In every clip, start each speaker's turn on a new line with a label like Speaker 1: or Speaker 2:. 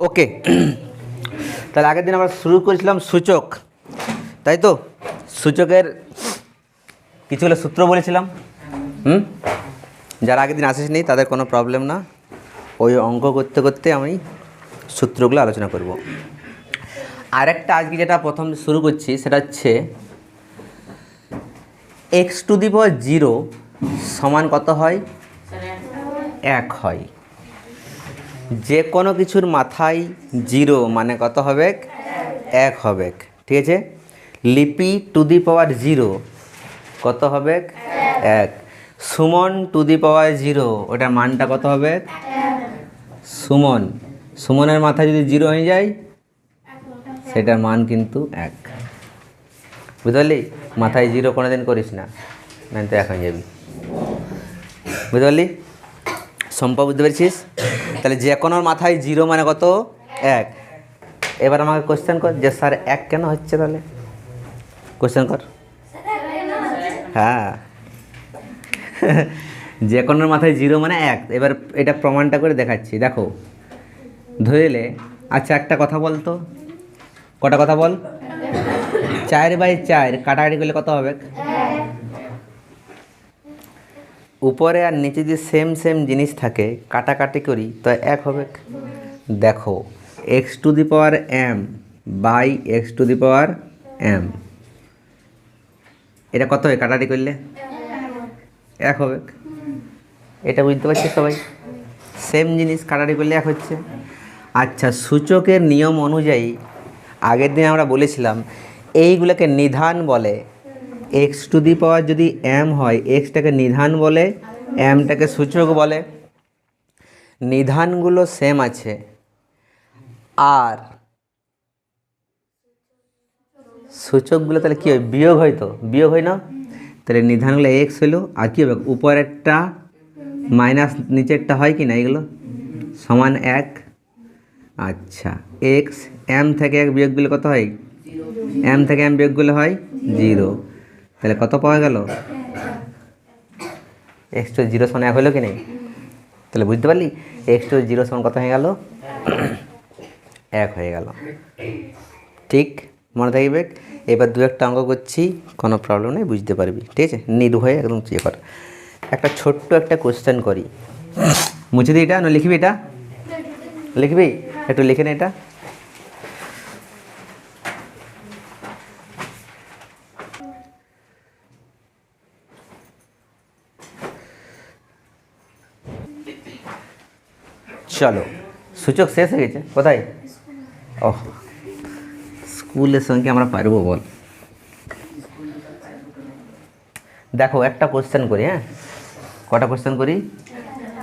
Speaker 1: ওকে। তাহলে আগের দিন আমরা শুরু করেছিলাম সূচক, তাই তো? সূচকের কিছুগুলো সূত্র বলেছিলাম, হুম? যারা আগের দিন আসিসনি তাদের কোনো প্রবলেম না। ওই অঙ্ক করতে করতে আমি সূত্রগুলো আলোচনা করব। আরেকটা আজকে যেটা প্রথম শুরু করছি, সেটা হচ্ছে এক্স টু দি জিরো সমান কত হয়? এক হয়। যে কোনো কিছুর মাথায় জিরো মানে কত হবে এক হবে ঠিক আছে? লিপি টু দি পাওয়ার জিরো, কত হবে এক। Suman to the power zero, ওটার মানটা কত হবে? সুমন। সুমনের মাথায় যদি জিরো হয়ে যায়, সেটার মান কিন্তু এক। বুঝতে মাথায় জিরো কোনো দিন করিস না তো হয়ে যাবি। বুঝতে পারলি সম্পা বুঝতে পেরেছিস? তাহলে যে কোনোর মাথায় জিরো মানে কত? এক। এবার আমাকে কোশ্চেন কর যে স্যার এক কেন হচ্ছে তাহলে? কোশ্চেন কর। হ্যাঁ। যে কোনোর মাথায় জিরো মানে এক। এবার এটা প্রমাণটা করে দেখাচ্ছি। দেখো। ধরেলে আচ্ছা একটা কথা বলতো কটা কথা বল? চার বাই চার। কাটাকাটি করলে কত হবে? উপরে আর নিচে যদি সেম সেম জিনিস থাকে, কাটাকাটি করি, তো এক হবে দেখো x to the power m by x to the power m এটা কত হয়? কাটাটি করলে? এক হবে। এটা বুঝতে পারছি সবাই? সেম জিনিস কাটাটি করলে এক হচ্ছে। আচ্ছা সূচকের নিয়ম অনুযায়ী আগের দিন আমরা বলেছিলাম, এইগুলোকে নিধান বলে এক্স টু দি পাওয়ার যদি এম হয় এক্সটাকে নিধান বলে এমটাকে সূচক বলে। নিধানগুলো সেম আছে। আর সূচকগুলো তাহলে কী হয়? বিয়োগ হয় তো? বিয়োগ হয় না? তাহলে নিধানগুলো এক্স হলো, আর কী হবে? উপরেরটা মাইনাস নিচেরটা হয় কি না এগুলো? সমান এক। আচ্ছা এক্স এম থেকে এক বিয়োগ দিলে কত হয়? এম থেকে এম বিয়োগ করলে হয় জিরো তাহলে কত পাওয়া গেল? এক্স টু জিরো সমান এক হলো কি নেই? তাহলে বুঝতে পারলি? এক্স টু জিরো সমান কত হয়ে গেল? এক হয়ে গেল। ঠিক? মনে থাকবে? এবার দু একটা অঙ্ক করছি, কোনো প্রবলেম নেই, বুঝতে পারবি। ঠিক আছে? নির্ভয়ে একদম ইয়ে কর। একটা ছোট্ট একটা কোশ্চেন করি। মুছে দিই এটা, না লিখবি এটা? লিখবি? একটু লিখে নে এটা। চলো। সূচক শেষ হয়ে গেছে। কোথায়? ওহ। স্কুলের সঙ্গে আমরা পারব বল। দেখো, একটা কোশ্চেন করি হ্যাঁ? কটা কোশ্চেন করি?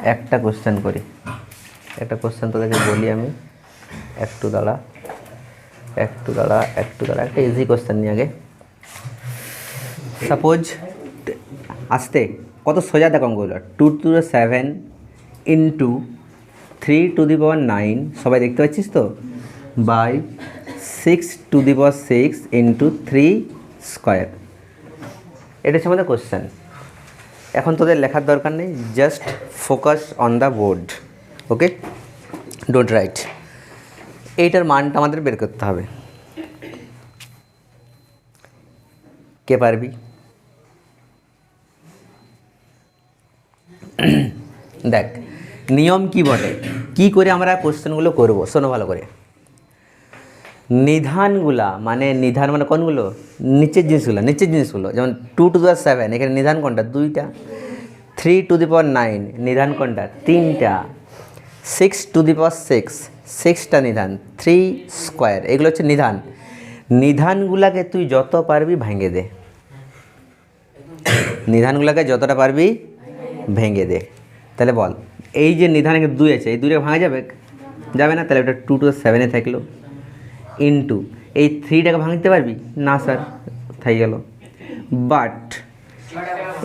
Speaker 1: একটা কোশ্চেন করি। একটা কোশ্চেন তোদেরকে বলি আমি। একটু দাঁড়া। একটু দাঁড়া একটু দাঁড়া। একটা ইজি কোশ্চেন নিয়ে আগে। সাপোজ আসতে। কত সোজা দেখো অঙ্কগুলো। Two to seven into three to the power nine সবাই দেখতে পাচ্ছিস তো? By six to the power six into three square এটা হচ্ছে আমাদের কোশ্চেন এখন তোদের লেখার দরকার নেই just focus on the board okay don't write এইটার মানটা আমাদের বের করতে হবে। কে পারবি? দেখ নিয়ম কি বটে কি করে আমরা কোশ্চেনগুলো করব? শোনো ভালো করে। নিধানগুলা মানে নিধান মানে কোনগুলো? নিচের জিনিসগুলো নিচের জিনিসগুলো। যেমন টু টু দ্য সেভেন এখানে নিধান কোনটা? দুইটা। Three to the power nine নিধান কোনটা? তিনটা। Six to the power six সিক্সটা নিধান। থ্রি স্কোয়ার এগুলো হচ্ছে নিধান। নিধানগুলাকে তুই যত পারবি ভেঙে দে। নিধানগুলাকে যতটা পারবি ভেঙে দে। তাহলে বল। এই যে নিধান দুই আছে, এই দুইটা ভাঙা যাবে? যাবে না? তাহলে ওটা টু টু সেভেনে থাকল। ইন্টু এই থ্রিটাকে ভাঙতে পারবি? না স্যার থাই গেল। বাট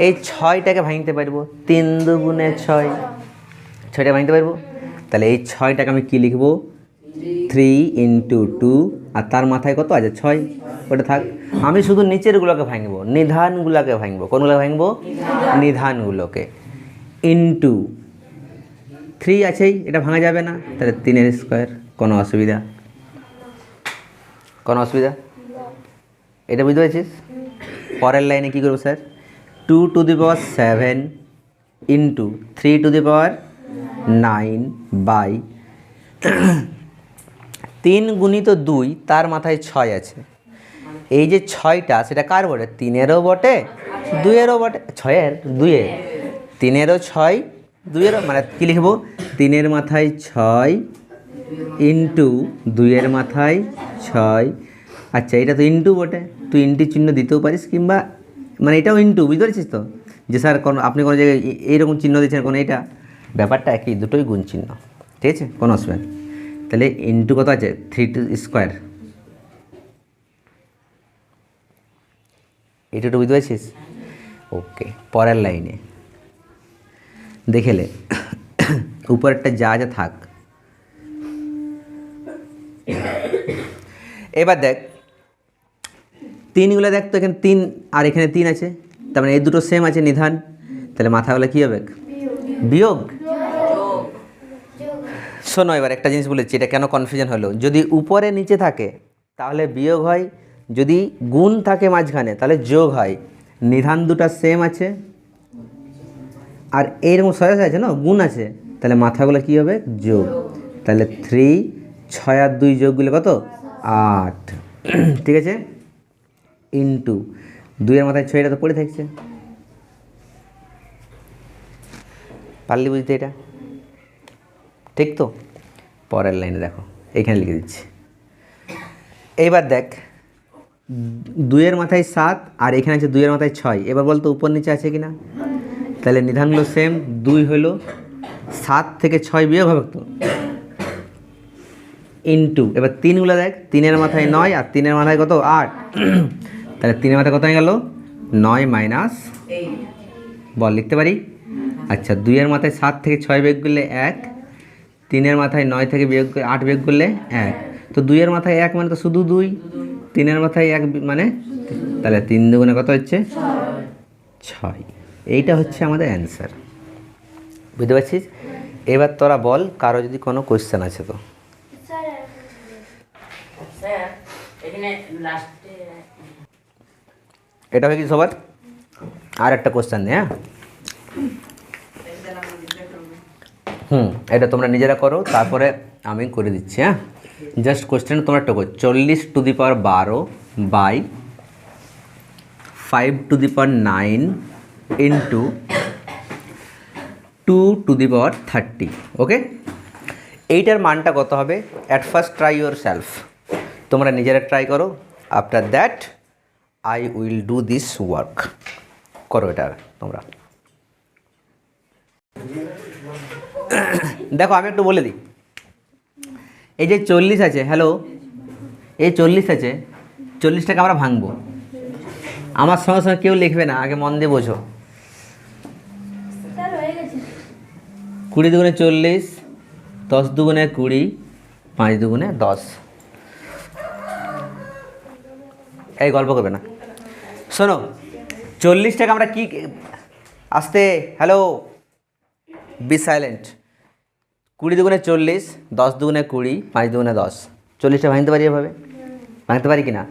Speaker 1: এই ছয়টাকে ভাঙতে পারব? তিন দুগুণে ছয়। ছয়টা ভাঙতে পারব? তাহলে এই ছয়টাকে আমি কী লিখব? থ্রি ইন্টু টু আর তার মাথায় কত আছে? ছয়। ওটা থাক। আমি শুধু নিচেরগুলোকে ভাঙবো, নিধানগুলোকে ভাঙবো। কোনগুলো ভাঙবো? নিধানগুলোকে। ইন্টু থ্রি আছেই, এটা ভাঙা যাবে না। তাহলে তিনের স্কোয়ার কোনো অসুবিধা। কোনো অসুবিধা? এটা বুঝতে পারছিস? পরের লাইনে কী করব sir two to the power seven into three to the power nine by তিন গুণিত দুই, তার মাথায় ছয় আছে। এই যে ছয়টা, সেটা কার বটে? তিনেরও বটে, দুইয়েরও বটে, ছয়ের, দুইয়ের। তিনেরও ছয় দুইয়েরও মানে কী লিখব? তিনের মাথায় ছয় ইন্টু দুইয়ের মাথায় ছয়। আচ্ছা এটা তো ইন্টু বটে। তুই ইন্টু চিহ্ন দিতেও পারিস কিংবা মানে এটাও ইন্টু, বুঝতে পারছিস তো? যে স্যার কোনো, আপনি কোনো জায়গায় এইরকম চিহ্ন দিচ্ছেন কোনো এটা? ব্যাপারটা একই, দুটোই গুণ চিহ্ন। ঠিক আছে? কোনো অসুবিধা নেই। তাহলে ইন্টু কত আছে? Three two square. এটা বুঝতে পারছিস? ওকে, পরের লাইনে। দেখেলে উপরেরটা যা যা থাক। এবার দেখ, তিনগুলো দেখ তো এখানে তিন, আর এখানে তিন আছে। তার মানে এই দুটো সেম আছে নিধান। তাহলে মাথাগুলো কী হবে? বিয়োগ। শোনো এবার একটা জিনিস বলেছি, এটা কেন কনফিউশন হলো? যদি উপরে নিচে থাকে, তাহলে বিয়োগ হয়। যদি গুণ থাকে মাঝখানে, তাহলে যোগ হয়। নিধান দুটো সেম আছে। আর এইরকম সয়াস আছে না? গুণ আছে। তাহলে মাথাগুলো কী হবে? যোগ। তাহলে থ্রি ছয় আর দুই যোগগুলো কত? আট। ঠিক আছে? ইন্টু দুইয়ের মাথায় ছয়টা তো পড়ে থাকছে। পারলি বুঝতে এটা? ঠিক তো? পরের লাইনে দেখো। এইখানে লিখে দিচ্ছি। এইবার দেখ। দুইয়ের মাথায় সাত আর এখানে আছে দুইয়ের মাথায় ছয়। এবার বলতো উপর নিচে আছে কি না তাহলে নিধানগুলো সেম দুই হলো সাত থেকে ছয় বিয়োগ হবে তো ইন্টু এবার তিনগুলো দেখ তিনের মাথায় নয় আর তিনের মাথায় কত? আট। তাহলে তিনের মাথায় কত হয়ে গেল? নয় মাইনাস বল লিখতে পারি? আচ্ছা দুইয়ের মাথায় সাত থেকে ছয় বিয়োগ করলে এক তিনের মাথায় নয় থেকে বিয়োগ করে- আট বিয়োগ করলে এক। তো দুইয়ের মাথায় এক মানে তো শুধু দুই তিনের মাথায় এক মানে তাহলে তিন দুগুণে কত হচ্ছে? ছয়। এইটা হচ্ছে আমাদের অ্যান্সার বুঝতে পারছিস? এবার তোরা বল, কারও যদি কোনো কোয়েশ্চেন আছে তো। এটা হয়ে গেছে সবার? আর একটা কোয়েশ্চেন নেই হ্যাঁ? হুম, এটা তোমরা নিজেরা করো, তারপরে আমি করে দিচ্ছি হ্যাঁ? জাস্ট কোশ্চেন তোমরা টোকো চল্লিশ টু দি পাওয়ার বারো by five to the power nine into two to the power thirty okay এইটার মানটা কত হবে? At first try yourself তোমরা নিজেরা ট্রাই করো। After that I will do this work করো এটা তোমরা। দেখো, আমি একটু বলে দিই। এই যে চল্লিশ আছে হ্যালো এই চল্লিশ আছে, চল্লিশটাকে আমরা ভাঙবো। আমার সঙ্গে সঙ্গে কেউ লিখবে না, আগে মন দিয়ে বোঝো। কুড়ি দুগুণে চল্লিশ, দশ দুগুণে কুড়ি, পাঁচ দুগুণে দশ। এই গল্প করবে না। শোনো, চল্লিশ টাকা আমরা কি আসতে হ্যালো বি সাইলেন্ট কুড়ি দুগুণে চল্লিশ, দশ দুগুণে কুড়ি, পাঁচ দুগুণে দশ। চল্লিশটা ভাঙতে পারি এভাবে? ভাঙতে পারি কি না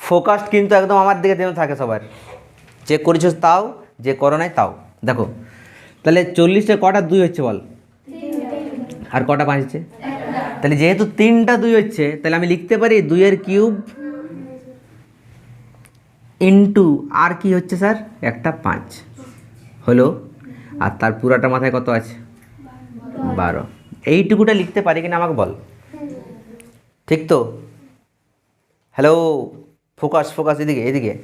Speaker 1: ফোকাস কিন্তু একদম আমার দিকে যেন থাকে সবার। যে করেছ তাও, যে করো নাই তাও। দেখো, তাহলে চল্লিশটা কটা দুই হচ্ছে বল? আর কটা পাঁচ হচ্ছে? তাহলে যেহেতু তিনটা দুই হচ্ছে, তাহলে আমি লিখতে পারি দুইয়ের কিউব ইন্টু আর কি হচ্ছে স্যার? একটা পাঁচ। হলো? আর তার পুরাটা মাথায় কত আছে? বারো। এইটুকুটা লিখতে পারি কিনা আমাকে বল? ঠিক তো? হ্যালো ফোকাস ফোকাস এদিকে এদিকে।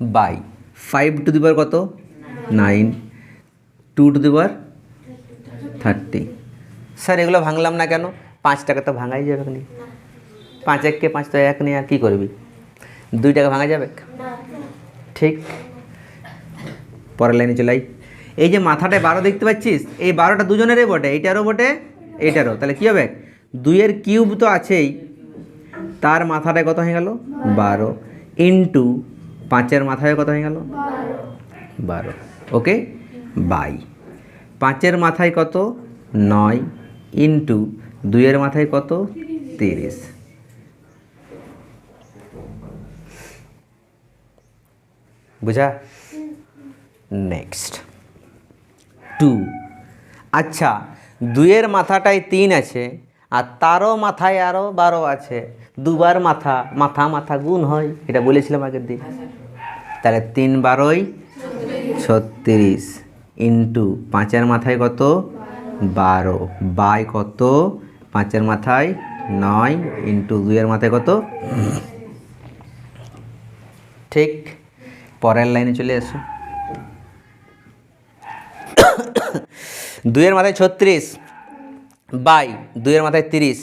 Speaker 1: By. Five to the power কত? Nine two to the power thirty sir, এগুলো ভাঙলাম না কেন? পাঁচ টাকা তো ভাঙাই যাবে খালি। পাঁচ এককে পাঁচ, তো এক নিয়ে আর কী করবি? দুই টাকা ভাঙা যাবে? ঠিক। পরের লাইনে চলাই এই যে মাথাটায় বারো দেখতে পাচ্ছিস? এই বারোটা দুজনেরই বটে। এইটারও বটে, এইটারও। তাহলে কী হবে? দুইয়ের কিউব তো আছেই। তার মাথাটায় কত হয়ে গেল? বারো। ইন্টু পাঁচের মাথায় কত হয়ে গেল? বারো। ওকে? বাই। পাঁচের মাথায় কত? নয় ইন্টু দুইয়ের মাথায় কত? তিরিশ। বুঝা? নেক্সট। টু। আচ্ছা দুইয়ের মাথাটায় তিন আছে আর তারও মাথায় আরও বারো আছে। দুবার মাথা মাথা মাথা গুণ হয়, এটা বলেছিলাম আগের দিন। তাহলে তিন বারোই ছত্রিশ ইন্টু পাঁচের মাথায় কত? বারো। বাই কত? পাঁচের মাথায় নয় ইন্টু দুইয়ের মাথায় কত? ঠিক, পরের লাইনে চলে এসো। দুইয়ের মাথায় ছত্রিশ। বাই, দুইয়ের মাথায় তিরিশ।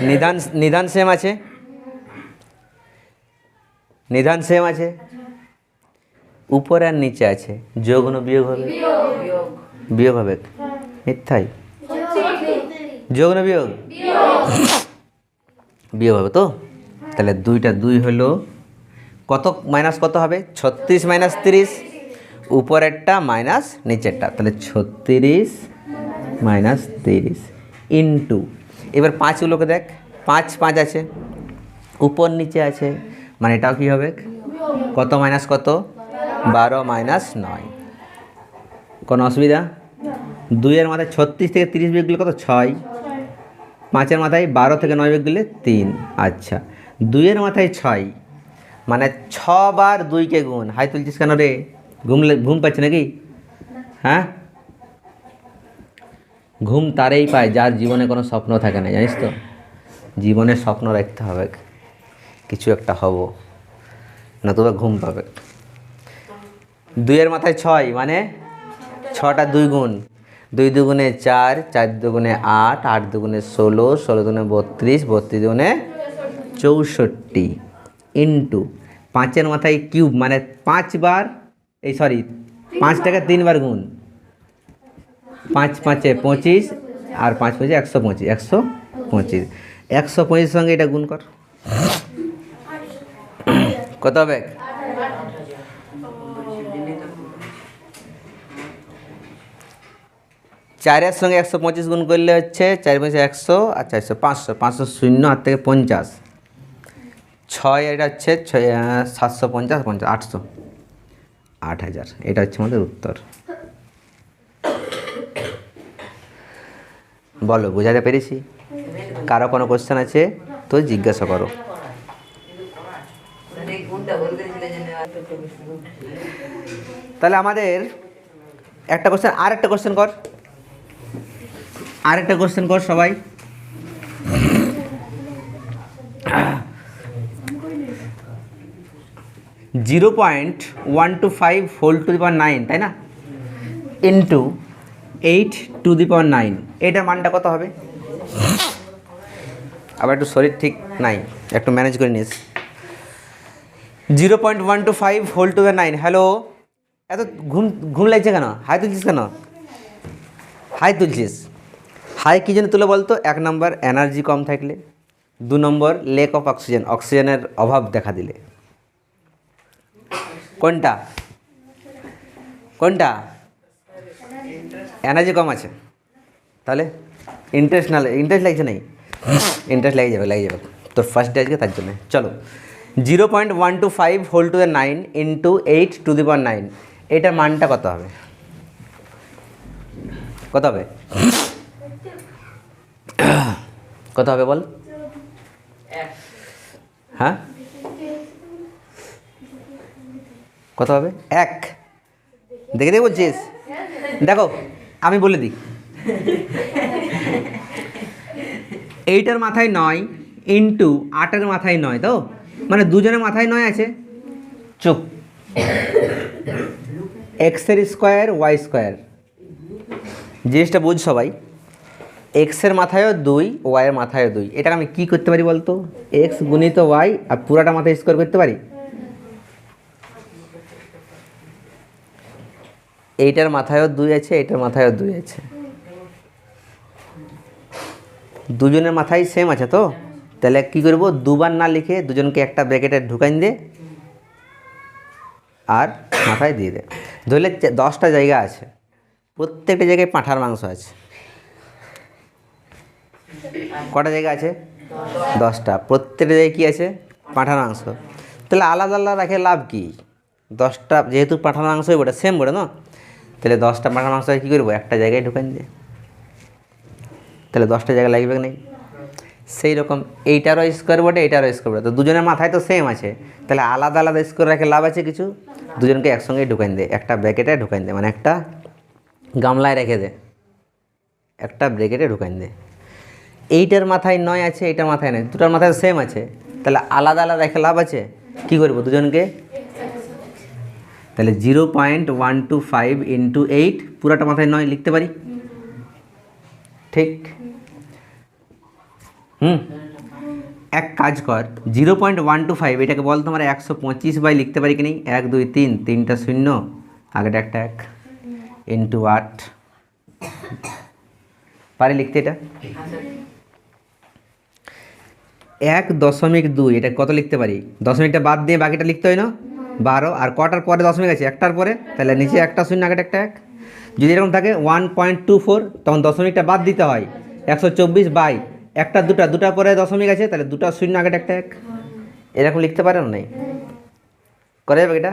Speaker 1: নিধান নিধান সেম আছে? নিধান সেম আছে? উপরে আর নিচে আছে। যোগ বিয়োগ হবে? বিয়োগ হবে। মিথ্যাই। যোগ না বিয়োগ? বিয়োগ হবে তো? তাহলে দুইটা দুই হলো কত মাইনাস কত হবে? ছত্রিশ মাইনাস তিরিশ। উপরেরটা মাইনাস নিচেরটা। তাহলে ছত্রিশ মাইনাস তিরিশ ইন্টু। এবার পাঁচগুলোকে দেখ, পাঁচ পাঁচ আছে। উপর নিচে আছে। মানে এটাও কী হবে? কত মাইনাস কত? বারো মাইনাস নয়। কোনো অসুবিধা? দুইয়ের মাথায় ছত্রিশ থেকে তিরিশ বিয়োগ দিলে কত? ছয়। পাঁচের মাথায় বারো থেকে নয় বিয়োগ দিলে তিন। আচ্ছা দুইয়ের মাথায় ছয়। মানে ছ বার দুইকে গুণ। হাই তুলছিস কেন রে? ঘুমলে ঘুম পাচ্ছে নাকি? হ্যাঁ? ঘুম তারেই পায়, যার জীবনে কোনো স্বপ্ন থাকে না, জানিস তো? জীবনে স্বপ্ন রাখতে হবে, কিছু একটা হব, নতুবা ঘুম পাবে। দুইয়ের মাথায় ছয় মানে ছটা দুই গুণ দুই দুগুণে চার চার দুগুণে আট আট দুগুণে ষোলো ষোলো দুগুণে বত্রিশ বত্রিশ দুগুণে চৌষট্টি ইন্টু পাঁচের মাথায় কিউব মানে পাঁচবার, এই সরি, পাঁচটাকে তিনবার গুণ। পাঁচ পাঁচে পঁচিশ আর পাঁচ পঁচিশ একশো পঁচিশ একশো পঁচিশ। একশো পঁচিশ সঙ্গে এটা গুণ কর। কত হবে? চারের সঙ্গে একশো পঁচিশ গুণ করলে হচ্ছে চার পঁচিশ একশো আর চারশো পাঁচশো পাঁচশো শূন্য হাত থেকে পঞ্চাশ। ছয় এটা হচ্ছে ছয় সাতশো পঞ্চাশ পঞ্চাশ, আটশো। আট হাজার, এটা হচ্ছে আমাদের উত্তর। বলো, বোঝাতে পেরেছি? কারও কোনো কোশ্চেন আছে, তো জিজ্ঞাসা করো। তাহলে আমাদের একটা কোশ্চেন আর একটা কোশ্চেন কর। আর একটা কোশ্চেন কর সবাই। Zero point one two five whole to the power nine, তাই না? Into eight to the power nine. এটার মানটা কত হবে? আবার একটু শরীর ঠিক নাই, একটু ম্যানেজ করে নিস। Zero point one two five whole to nine hello এত ঘুম ঘুম লাগছে কেন? হাই তুলছিস কেন? হাই তুলছিস। হাই কী জন্য তুলে বলতো? এক নম্বর এনার্জি কম থাকলে, দু নম্বর লেক অফ অক্সিজেন অক্সিজেনের অভাব দেখা দিলে। কোনটা? কোনটা? এনার্জি কম আছে। তাহলে ইন্টারেস্ট না ইন্টারেস্ট লাগছে নাই। ইন্টারেস্ট লেগে যাবে লেগে যাবে। তোর ফার্স্ট ডে আজকে, তার জন্য। চলো। Zero point one two five whole to the nine into eight to the power nine এটার মানটা কত হবে? কত হবে? কত হবে বল? হ্যাঁ? কত হবে? এক। দেখে দেখে বলছিস? দেখো, আমি বলে দিই। এইটার মাথায় নয় ইন্টু আটের মাথায় নয় তো? মানে দুজনের মাথায় নয় আছে? চুপ। এক্সের স্কোয়ার ওয়াই স্কোয়ার জিনিসটা বুঝ সবাই এক্সের মাথায়ও দুই ওয়াইয়ের মাথায়ও দুই। এটাকে আমি কী করতে পারি বলতো? এক্স গুণিত ওয়াই আর পুরাটা মাথায় স্কোয়ার করতে পারি? এইটার মাথায়ও দুই আছে, এইটার মাথায়ও দুই আছে। দুজনের মাথায় সেম আছে তো? তাহলে কি করব? দুবার না লিখে দুজনকে একটা ব্র্যাকেটে ঢুকাইন দে আর মাথায় দিয়ে দে। ধরলে দশটা জায়গা আছে। প্রত্যেকটা জায়গায় পাঁঠার মাংস আছে। কটা জায়গা আছে? দশটা। প্রত্যেকটা জায়গায় কী আছে? পাঁঠার মাংস। তাহলে আলাদা আলাদা রাখে লাভ কি? দশটা, যেহেতু পাঁঠার মাংসই বটে সেম বটে না? তাহলে দশটা পাঁঠার মাংস কী করব? একটা জায়গায় ঢুকান দিয়ে তাহলে দশটা জায়গা লাগবে কি নেই সেই রকম এইটারও স্কোয়ার বটে এইটারও স্কোয়ার বটে তো দুজনের মাথায় তো সেম আছে। তাহলে আলাদা আলাদা স্কোয়ার রেখে লাভ আছে কিছু? দুজনকে একসঙ্গে ঢুকান দে, একটা ব্র্যাকেটে ঢুকান দে মানে একটা গামলায় রেখে দে। একটা ব্র্যাকেটে ঢুকান দে। এইটার মাথায় নয় আছে, এইটার মাথায় নয়, দুটার মাথায় সেম আছে। তাহলে আলাদা আলাদা রেখে লাভ আছে? কী করব দুজনকে? তাহলে zero point one two five into eight পুরাটা মাথায় নয় লিখতে পারি? ঠিক। হুম? এক কাজ কর, zero point one two five, এটাকে বল তোমার একশো পঁচিশ বাই লিখতে পারি কি নেই? এক, দুই, তিন, তিনটা শূন্য, আগেটা একটা এক ইন্টু আট। পারি লিখতে এটা? এক দশমিক দুই, এটা কত লিখতে পারি? দশমিকটা বাদ দিয়ে বাকিটা লিখতে হয় না? বারো, আর কটার পরে দশমিক আছে? একটার পরে? তাহলে নিচে একটা শূন্য, আগেটা একটা এক। যদি এরকম থাকে ওয়ান পয়েন্ট টু ফোর তখন দশমিকটা বাদ দিতে হয়, একশো চব্বিশ বাই একটা, দুটা দুটা পরে দশমিক আছে, তাহলে দুটা শূন্য আগেটা একটা এক এরকম লিখতে পারে না করে যাবে এটা?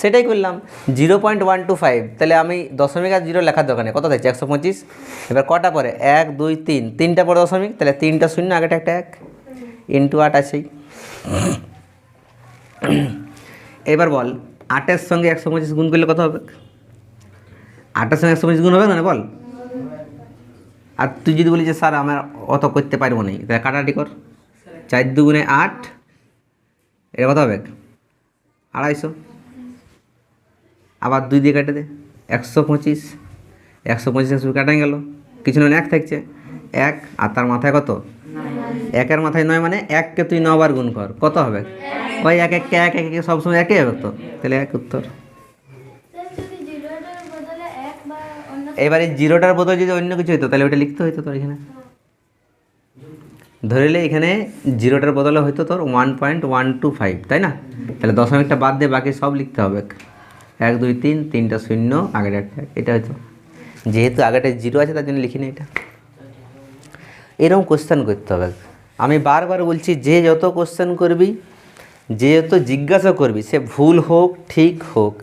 Speaker 1: সেটাই করলাম। Zero point one two five, তাহলে আমি দশমিক আর জিরো লেখার দোকানে কত থাকছে একশো পঁচিশ। এবার কটা পরে? এক, দুই, তিন। তিনটা পরে দশমিক, তাহলে তিনটা শূন্য আগেটা একটা এক ইন্টু আট আছেই। এবার বল, আটের সঙ্গে একশো পঁচিশ গুণ করলে কত হবে? আটের সঙ্গে একশো পঁচিশ গুণ হবে না বল? আর তুই যদি বলি যে, স্যার, আমার অত করতে পারব না তাহলে কাটাটি কর। চার দুগুণে আট, এটা কত হবে? আড়াইশো। আবার দুই দিয়ে কেটে দে, একশো পঁচিশ। একশো পঁচিশ একশো কাটা গেল। কিছু নয় এক থাকছে। এক, আর তার মাথায় কত? একের মাথায় নয় মানে এককে তুই নবার গুণ কর। কত হবে? ওই এক এক এক, একে, সবসময় একই হবে তো? তাহলে এক উত্তর
Speaker 2: স্যার যদি জিরোটার বদলে এক বা অন্য
Speaker 1: এবারে জিরোটার বদলে যদি অন্য কিছু হতো তাহলে ওটা লিখতে হতো তোর এখানে। ধরিলে এখানে জিরোটার বদলে হয়তো তোর one point one two five তাই না? তাহলে দশমিকটা বাদ দিয়ে বাকি সব লিখতে হবে। এক, দুই, তিন, তিনটা শূন্য, আগের একটা, এটা হয়তো যেহেতু আগেটা জিরো আছে, তার জন্য লিখিনি এটা। এরকম কোশ্চেন করতে হবে। আমি বারবার বলছি, যে যত কোশ্চেন করবি, যে যত জিজ্ঞাসা করবি, সে ভুল হোক, ঠিক হোক,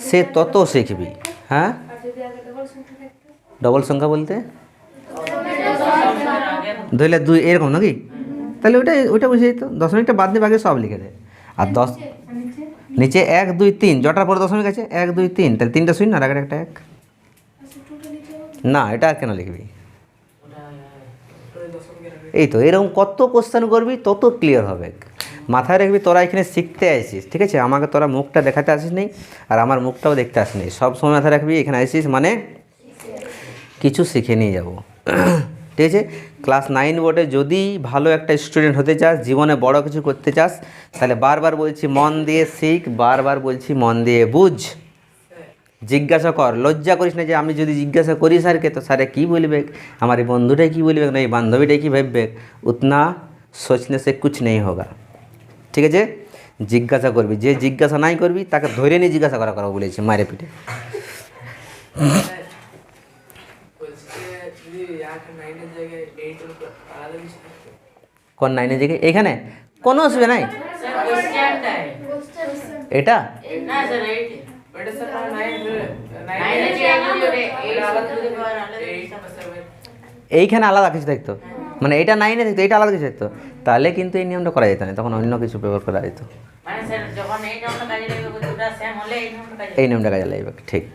Speaker 1: সে তত শিখবি। হ্যাঁ? ডবল সংখ্যা বলতে? ধরলে দুই, এরকম নাকি? তাহলে ওটা ওটা বুঝে যেত। দশমিকটা বাদ দিয়ে বাকি সব লিখে দে। আর দশ নিচে এক, দুই, তিন, জটার পরে দশমিক আছে। এক, দুই, তিন, তাহলে তিনটা শূন্য, আর আগের একটা এক। না, এটা আর কেন লিখবি? এই তো, এরকম কত কোশ্চেন করবি, তত ক্লিয়ার হবে। মাথায় রাখবি, তোরা এখানে শিখতে আসিস, ঠিক আছে? আমাকে তোরা মুখটা দেখাতে আসিস নেই, আর আমার মুখটাও দেখতে আসিস নেই। সব সময় মাথায় রাখবি, এখানে আসিস মানে কিছু শিখে নিয়ে যাব। ঠিক আছে? ক্লাস নাইন বোর্ডে যদি ভালো একটা স্টুডেন্ট হতে চাস, জীবনে বড় কিছু করতে চাস, তাহলে বারবার বলছি মন দিয়ে শিখ, বারবার বলছি মন দিয়ে বুঝ। জিজ্ঞাসা কর, লজ্জা করিস না যে আমি যদি জিজ্ঞাসা করি স্যারকে, তো স্যারে কী বলবে? আমার এই বন্ধুটাই কী বলবে? না, এই বান্ধবীটাই কী ভাববে? উতনা সোচনে সে কুছ নেই হোগা। ঠিক আছে? জিজ্ঞাসা করবি, যে জিজ্ঞাসা নাই করবি, তাকে ধরে নিয়ে জিজ্ঞাসা করা করা বলেছি মারে পিঠে
Speaker 3: বলছি যে যদি আট নাইনের জায়গায় এইট আলাদা কিছু থাকতো
Speaker 1: কোন নাইনের জায়গায় এখানে কোনো অসুবিধা নাই
Speaker 4: স্যার কোশ্চেনটাই
Speaker 1: এটা
Speaker 4: না স্যার এইটি
Speaker 3: ওইটা স্যার নাইন
Speaker 4: নাইনের জায়গায় এইট আলাদা যদি পাওয়ার আলাদা
Speaker 3: নাই? এটা?
Speaker 1: এইখানে আলাদা কিছু থাকতো মানে এটা নাইনে থাকতো এটা আলাদা কিছু থাকতো তাহলে কিন্তু এই নিয়মটা করা যেত না, তখন অন্য কিছু ব্যবহার করা যেত।
Speaker 4: এই নিয়মটা কাজে লাগবে,
Speaker 1: ঠিক।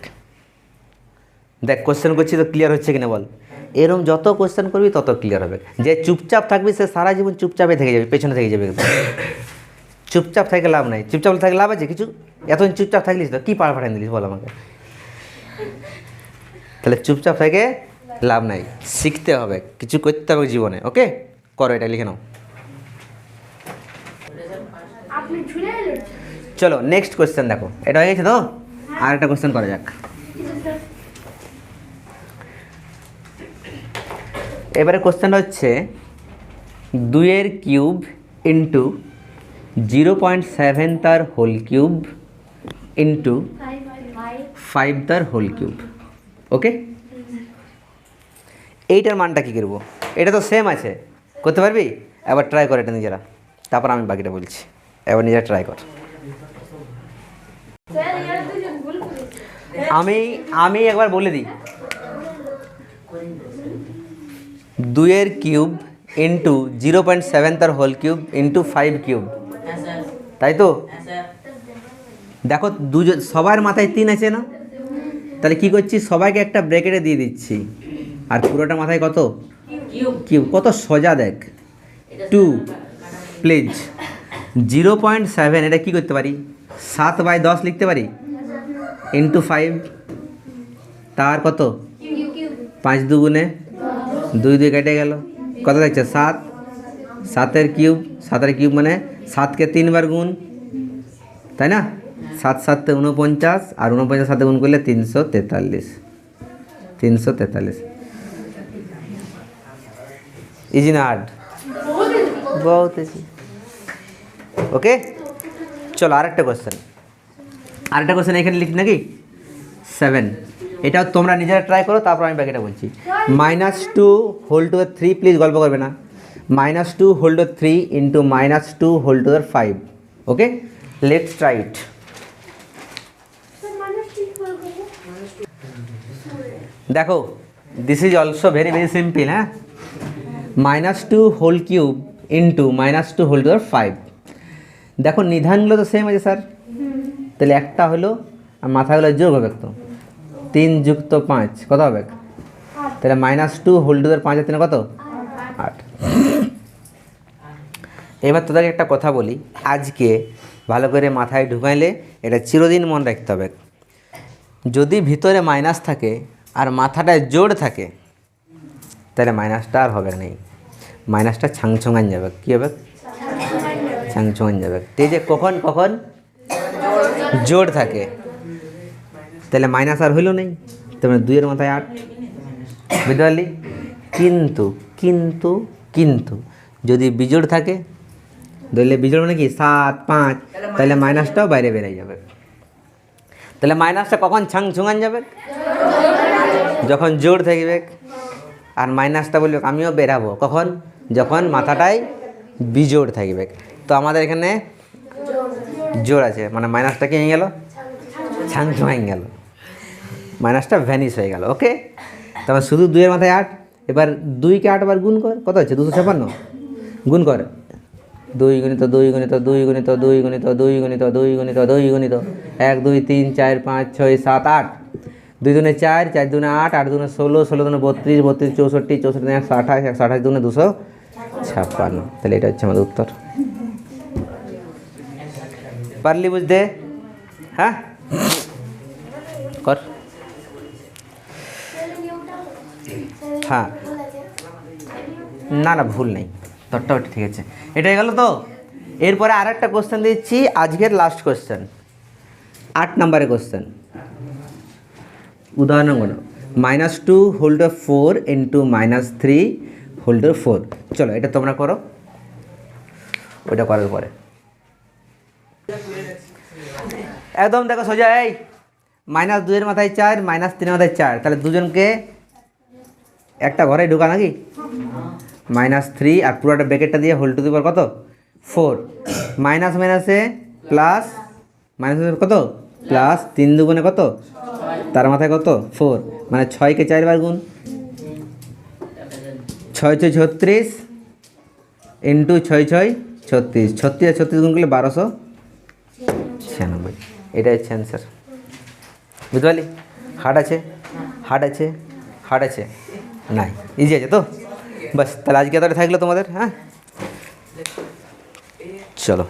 Speaker 1: দেখ কোশ্চেন করছি তো ক্লিয়ার হচ্ছে কিনা বল? এরম যত কোয়েশ্চেন করবি তত ক্লিয়ার হবে। যে চুপচাপ থাকবি সে সারা জীবন চুপচাপে থেকে যাবে পেছনে থেকে যাবে একদম। চুপচাপ থেকে লাভ নাই। চুপচাপ থেকে লাভ আছে কিছু? এতদিন চুপচাপ থাকলিস তো কী পাড় ফাটাই দিলিস বল আমাকে? তাহলে চুপচাপ থেকে লাভ নাই। শিখতে হবে কিছু করতে হবে জীবনে ওকে করো এটা লিখে নাও। চলো নেক্সট কোয়েশ্চেন দেখো। এটা হয়ে গেছে তো? আর একটা কোয়েশ্চেন করা যাক। এবারে কোশ্চেনটা হচ্ছে দুইয়ের cube into zero point seven তার হোল কিউব ইন্টু
Speaker 2: ফাইভ
Speaker 1: তার হোল কিউব ওকে এইটার মানটা কী করব? এটা তো সেম আছে, করতে পারবি? এবার ট্রাই কর এটা নিজেরা। তারপর আমি বাকিটা বলছি। এবার নিজেরা ট্রাই কর। আমি আমি একবার বলে দিই। দুইয়ের cube into zero point seven তার whole cube into five cube.
Speaker 4: হ্যাঁ
Speaker 1: তাই তো?
Speaker 4: হ্যাঁ
Speaker 1: দেখো দুজন সবার মাথায় তিন আছে না? তাহলে কি করছি? সবাইকে একটা ব্রেকেটে দিয়ে দিচ্ছি। আর পুরোটা মাথায় কত?
Speaker 4: কিউব।
Speaker 1: কিউব। কত সোজা দেখ। Two please. Zero point seven এটা কী করতে পারি? সাত বাই দশ লিখতে পারি? Into five. তার কত? পাঁচ দুগুণে দুই দুই কেটে গেল। কত দেখছে সাত। সাতের কিউব। সাতের কিউব মানে সাতকে তিনবার গুণ। তাই না? সাত সাতে উনপঞ্চাশ আর উনপঞ্চাশ সাথে গুণ করলে তিনশো তেতাল্লিশ। তিনশো তেতাল্লিশ। ইজি না হার্ড বহুত ইজি ওকে চলো আরেকটা কোশ্চেন আরেকটা কোশ্চেন এখানে লিখ নাকি? সেভেন এটাও তোমরা নিজেরা ট্রাই করো, তারপর আমি বাকিটা বলছি। Minus two whole to three please গল্প করবে না। Minus two whole to three into minus two whole to five okay let's try it দেখো this is also very very simple হ্যাঁ? Minus two whole cube into minus two whole to five দেখো, নিধানগুলো তো same আছে sir তাহলে একটা হলো, আর মাথাগুলো যোগ হবে তো তিন যুক্ত পাঁচ কত হবে? তাহলে মাইনাস টু হোল টু পাঁচের তিনে কত? আট। এবার তোদেরকে একটা কথা বলি আজকে ভালো করে মাথায় ঢুকাইলে এটা চিরদিন মনে রাখতে হবে। যদি ভিতরে মাইনাস থাকে আর মাথাটায় জোর থাকে তাহলে মাইনাসটা আর হবে নেই মাইনাসটা ছাংছঙান যাবে। কী হবে? ছাংছঙান যাবে। যে কখন কখন? জোর থাকে। তাহলে মাইনাস আর হইল নেই। তারপরে দুইয়ের মাথায় আট। বুঝতে পারলি? কিন্তু কিন্তু কিন্তু যদি বিজোড় থাকে ধরলে বিজোড় মানে কি? সাত, পাঁচ। তাহলে মাইনাসটাও বাইরে বেরিয়ে যাবে। তাহলে মাইনাসটা কখন ছাং ছুঙান যাবে? যখন জোর থাকবে। আর মাইনাসটা বলবে, আমিও বেরাবো। কখন? যখন মাথাটায় বিজোড় থাকবে। তো আমাদের এখানে জোর আছে। মানে মাইনাসটা কি হয়ে গেল? ছাং ছুঙাই গেল। মাইনাসটা ভ্যানিশ হয়ে গেল ওকে তারপর শুধু দুইয়ের মাথায় আট, এবার দুইকে আটবার গুণ কর, কত হচ্ছে দুশো ছাপান্ন গুণ কর। দুই গণিত দুই গণিত দুই গণিত দুই গণিত দুই গণিত দুই গণিত দুই গণিত। এক, দুই, তিন, চার, পাঁচ, ছয়, সাত, আট। দুই দুনে চার চার দুনে আট আট দুনে ষোলো ষোলো দুনে বত্রিশ বত্রিশ, চৌষট্টি চৌষট্টি দুনে একশো আঠাশ একশো আঠাশ দুনে দুশো ছাপ্পান্ন। তাহলে এটা হচ্ছে আমাদের উত্তর। পারলি বুঝতে? হ্যাঁ? কর
Speaker 2: স্যার নিয়মটা
Speaker 1: হ্যাঁ। না না, ভুল নেই। তোরটাও ঠিক আছে। এটাই গেল তো? এরপরে আর একটা কোশ্চেন দিচ্ছি, আজকের লাস্ট কোশ্চেন আট নম্বরের কোশ্চেন উদাহরণগুলো minus two whole four into minus three whole four চলো, এটা তোমরা করো। ওইটা করার পরে। একদম দেখো সোজা, এই। মাইনাস দুয়ের মাথায় চার মাইনাস তিনের মাথায় চার। তাহলে দুজনকে একটা ঘরে ঢোকা নাকি? মাইনাস থ্রি আর পুরোটা ব্র্যাকেটটা দিয়ে হোল টু দিবার কত? ফোর। মাইনাস মাইনাসে প্লাস, মাইনাস কত? প্লাস তিন দুগুণে কত? তার মাথায় কত? ফোর। মানে ছয়কে চারবার গুণ। ছয় ছয় ছত্রিশ ইন্টু ছয় ছয় ছত্রিশ। ছত্রিশ আর ছত্রিশ গুণ করলে বারোশো ছিয়ানব্বই। এটা হচ্ছে অ্যান্সার বুঝতে পারলি? হার্ড আছে? হার্ড আছে? হার্ড আছে। নাই ইজি আছে তো? বাস তাহলে আজকে তাহলে থাকল তোমাদের হ্যাঁ? চলো।